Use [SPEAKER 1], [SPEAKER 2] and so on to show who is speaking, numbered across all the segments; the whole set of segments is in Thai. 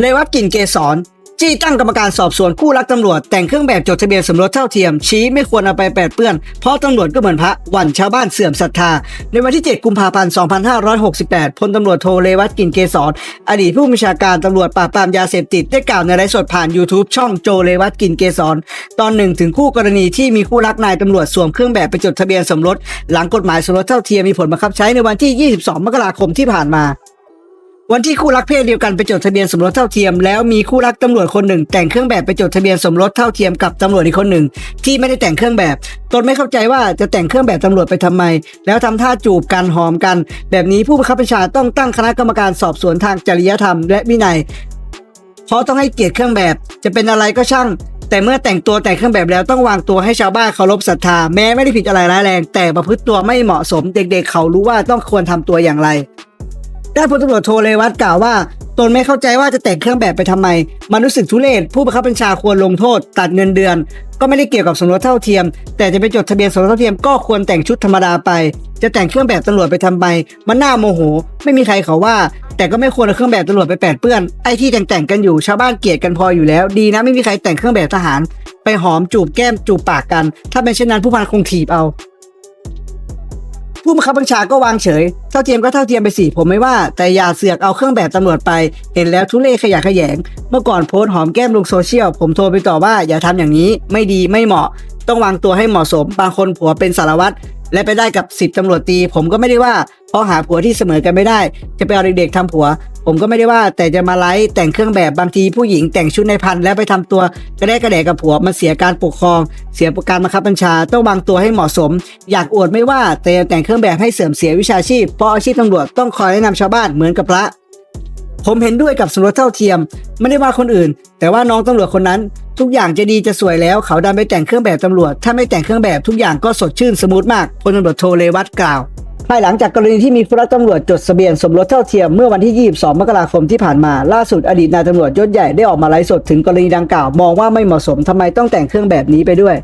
[SPEAKER 1] เลวัตกลิ่นเกสรจี้ตั้งกรรมการสอบสวนคู่รักตำรวจ แต่งเครื่องแบบจดทะเบียนสมรสเท่าเทียม ชี้ไม่ควรเอาไปแปดเปื้อน เพราะตำรวจก็เหมือนพระหวั่นชาวบ้านเสื่อมศรัทธา ในวันที่ 7 กุมภาพันธ์ 2568 พลตำรวจโทเลวัตกินเกสรอดีตผู้บัญชาการตำรวจปราบปรามยาเสพติดได้กล่าวในไลฟ์สดผ่าน YouTube ช่องโจเลวัตกินเกสรตอนหนึ่งถึงคู่กรณีที่มีคู่รักนายตำรวจสวมเครื่องแบบไปจดทะเบียนสมรส หลังกฎหมายสมรสเท่าเทียมมีผลบังคับใช้ในวันที่ 22 มกราคมที่ผ่านมา วันที่คู่รักเพศเดียวกันไปจดทะเบียนสมรสเท่าเทียมแล้วมีคู่รักตำรวจคนหนึ่ง แต่งเครื่องแบบไปจดทะเบียนสมรสเท่าเทียมกับตำรวจอีกคนหนึ่ง ที่ไม่ได้แต่งเครื่องแบบ ตนไม่เข้าใจว่าจะแต่งเครื่องแบบตำรวจไปทำไม แล้วทำท่าจูบกันหอมกัน แบบนี้ผู้บังคับบัญชาต้องตั้งคณะกรรมการสอบสวนทางจริยธรรมและวินัยเพราะต้องให้เกียรติเครื่องแบบ จะเป็นอะไรก็ช่าง แต่เมื่อแต่งตัวแต่งเครื่องแบบแล้วต้องวางตัวให้ชาวบ้านเคารพศรัทธาแม้ไม่ได้ผิดอะไรร้ายแรง แต่ประพฤติตัวไม่เหมาะสมเด็กๆ เขารู้ว่าต้องควรทำตัวอย่างไร ด้านพลตำรวจโทเลวัตกล่าวว่า ตนไม่เข้าใจว่าจะแต่งเครื่องแบบไปทำไม มันรู้สึกทุเรศผู้บังคับบัญชาควรลงโทษ ตัดเงินเดือน ก็ไม่ได้เกี่ยวกับสมรสเท่าเทียม แต่จะไปจดทะเบียนสมรสเท่าเทียมก็ควรแต่งชุดธรรมดาไป จะแต่งเครื่องแบบตำรวจไปทำไมมันน่าโมโห ไม่มีใครเขาว่า แต่ก็ไม่ควรเอาเครื่องแบบตำรวจไปแปดเปื้อนไอ้ที่แต่งแต่งๆกันอยู่ชาวบ้านเกลียดกันพออยู่แล้ว ดีนะไม่มีใครแต่งเครื่องแบบทหาร ไปหอมจูบแก้มจูบปากกัน ถ้าเป็นเช่นนั้นผู้พันคงถีบเอา ผู้บังคับบัญชาก็วางเฉย เท่าเทียมก็เท่าเทียมไปสิผมไม่ว่า แต่อย่าเสือกเอาเครื่องแบบตำรวจไป เห็นแล้วทุเรศขยะขยง เมื่อก่อนโพสต์หอมแก้มลงโซเชียล ผมโทรไปต่อว่าอย่าทำอย่างนี้ไม่ดีไม่เหมาะ ต้องวางตัวให้เหมาะสม บางคนผัวเป็นสารวัตรและไปได้กับสิบตำรวจตี ผมก็ไม่ได้ว่าเพราะหาผัวที่เสมอกันไม่ได้ จะไปเอาเด็กๆทำผัว ผมก็ไม่ได้ว่าแต่จะมาไลฟ์แต่งเครื่องแบบบางทีผู้หญิงแต่งชุดในพันแล้วไปทำตัวกระแดะกระแดะกับผัวมันเสียการปกครอง เสียการบังคับบัญชาต้องวางตัวให้เหมาะสม อยากอวดไม่ว่าแต่แต่งเครื่องแบบให้เสื่อมเสียวิชาชีพเพราะอาชีพตำรวจต้องคอยแนะนำชาวบ้านเหมือนกับพระผมเห็นด้วยกับสมรสเท่าเทียม ไม่ได้ว่าคนอื่น แต่ว่าน้องตำรวจคนนั้น ทุกอย่างจะดีจะสวยแล้ว เขาดันไปแต่งเครื่องแบบตำรวจ ถ้าไม่แต่งเครื่องแบบทุกอย่างก็สดชื่นสมูทมากพลตำรวจโทเลวัตกล่าว ภายหลังจากกรณีที่มีผู้รับตำรวจจดทะเบียนสมรสเท่าเทียมเมื่อวันที่ 22 มกราคมที่ผ่านมา ล่าสุดอดีตนายตำรวจยศใหญ่ได้ออกมาไลฟ์สดถึงกรณีดังกล่าว มองว่าไม่เหมาะสมทำไมต้องแต่งเครื่องแบบนี้ไปด้วย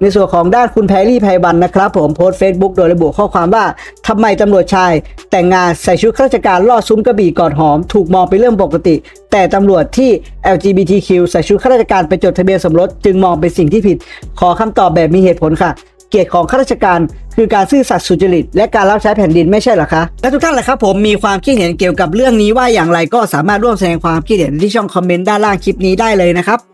[SPEAKER 1] ในส่วนของด้านคุณแพรรี่ไพวันนะครับผมโพสต์เฟซบุ๊กโดยระบุข้อความว่าทำไมตำรวจชาย แต่งงานใส่ชุดข้าราชการล่อซุ้มกระบี่กอดหอม ถูกมองเป็นเรื่องปกติ แต่ตำรวจที่ LGBTQ ใส่ชุดข้าราชการไปจดทะเบียนสมรส จึงมองเป็นสิ่งที่ผิด ขอคำตอบแบบมีเหตุผลค่ะ เกียรติของข้าราชการ คือการซื่อสัตย์สุจริต และการรับใช้แผ่นดินไม่ใช่หรอคะ และทุกท่านล่ะครับผมมีความคิดเห็นเกี่ยวกับเรื่องนี้ว่าอย่างไรก็สามารถร่วมแสดงความคิดเห็นที่ช่องคอมเมนต์ด้านล่างคลิปนี้ได้เลยนะครับ